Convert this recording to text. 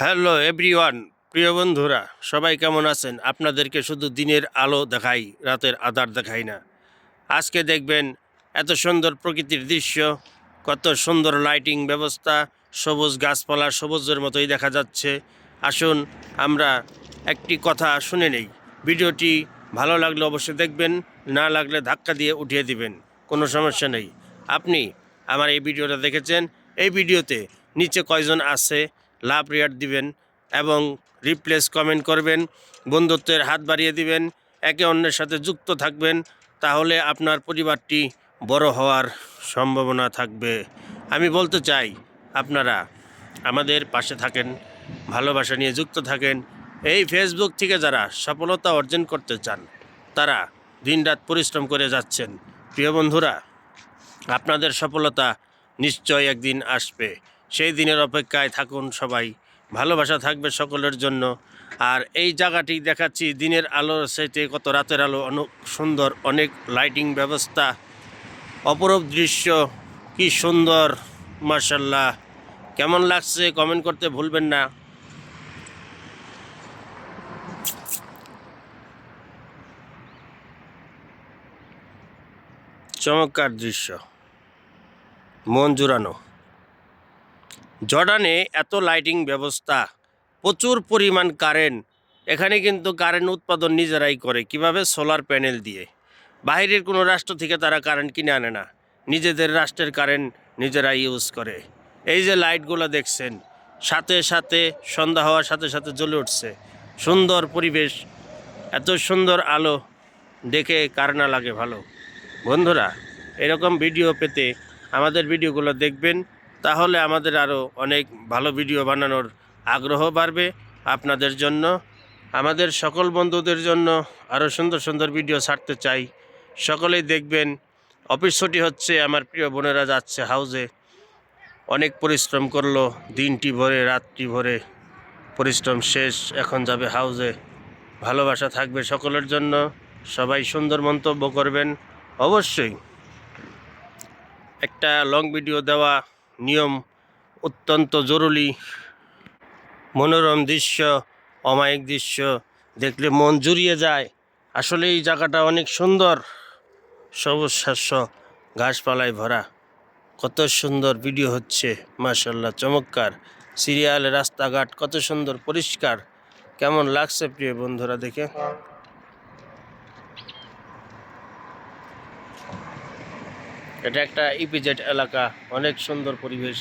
Hello everyone, প্রিয় বন্ধুরা, সবাই কেমন আছেন? আপনাদেরকে শুধু দিনের আলো দেখাই, রাতের আধার দেখাই না। আজকে দেখবেন এত সুন্দর প্রকৃতির দৃশ্য, কত সুন্দর লাইটিং ব্যবস্থা, সবুজ গাছপালা সবুজের মতোই দেখা যাচ্ছে। আসুন, আমরা একটি কথা শুনে নেই। ভিডিওটি ভালো লাগলে অবশ্যই দেখবেন, না লাগলে ধাক্কা দিয়ে উঠিয়ে দিবেন, কোনো সমস্যা নেই। আপনি আমার এই ভিডিওটা দেখেছেন, এই ভিডিওতে নিচে কয়জন আছে লাভ রেয়ার দিবেন এবং রিপ্লেস কমেন্ট করবেন, বন্ধুত্বের হাত বাড়িয়ে দিবেন, একে অন্যের সাথে যুক্ত থাকবেন, তাহলে আপনার পরিবারটি বড় হওয়ার সম্ভাবনা থাকবে। আমি বলতে চাই, আপনারা আমাদের পাশে থাকেন, ভালোবাসা নিয়ে যুক্ত থাকেন। এই ফেসবুক থেকে যারা সফলতা অর্জন করতে চান, তারা দিনরাত পরিশ্রম করে যাচ্ছেন। প্রিয় বন্ধুরা, আপনাদের সফলতা নিশ্চয় একদিন আসবে। সেই দিনের অপেক্ষায় থাকুন সবাই। ভালোবাসা থাকবে সকলের জন্য। আর এই জায়গাটি দেখাচ্ছি, দিনের আলোর সাথে কত রাতের আলো, অনেক সুন্দর, অনেক লাইটিং ব্যবস্থা। অপরূপ দৃশ্য, কি সুন্দর মার্শাল্লাহ কেমন লাগছে কমেন্ট করতে ভুলবেন না। চমৎকার দৃশ্য। মন জুড়ানো। জর্ডানে এত লাইটিং ব্যবস্থা, প্রচুর পরিমাণ কারেন্ট। এখানে কিন্তু কারেন্ট উৎপাদন নিজেরাই করে, কীভাবে সোলার প্যানেল দিয়ে? বাইরের কোনো রাষ্ট্র থেকে তারা কারেন্ট কিনে আনে না, নিজেদের রাষ্ট্রের কারেন্ট নিজেরাই ইউজ করে। এই যে লাইটগুলো দেখছেন, সাথে সাথে সন্ধ্যা হওয়ার সাথে সাথে জ্বলে উঠছে। সুন্দর পরিবেশ, এত সুন্দর আলো, দেখে কার না লাগে ভালো। বন্ধুরা, এরকম ভিডিও পেতে আমাদের ভিডিওগুলো দেখবেন। তাহলে আমাদের আরও অনেক ভালো ভিডিও বানানোর আগ্রহ বাড়বে আপনাদের জন্য। আমাদের সকল বন্ধুদের জন্য আরও সুন্দর সুন্দর ভিডিও ছাড়তে চাই। সকলেই দেখবেন, অফিস ছুটি হচ্ছে, আমার প্রিয় বোনেরা যাচ্ছে হাউজে। অনেক পরিশ্রম করল, দিনটি ভরে রাত্রি ভরে। পরিশ্রম শেষ, এখন যাবে হাউজে। ভালোবাসা থাকবে সকলের জন্য। সবাই সুন্দর মন্তব্য করবেন, অবশ্যই। একটা লং ভিডিও দেওয়া নিয়ম অত্যন্ত জরুরি। মনোরম দৃশ্য, অমায়িক দৃশ্য দেখলে মন জুড়িয়ে যায়। আসলে এই জায়গাটা অনেক সুন্দর। সবুজ শস্য ঘাসপালায় ভরা। কত সুন্দর ভিডিও হচ্ছে মার্শাল্লাহ চমৎকার। সিরিয়াল রাস্তাঘাট কত সুন্দর, পরিষ্কার। কেমন লাগছে প্রিয় বন্ধুরা দেখে? এটা একটা ইপিজেড এলাকা অনেক সুন্দর পরিবেশ।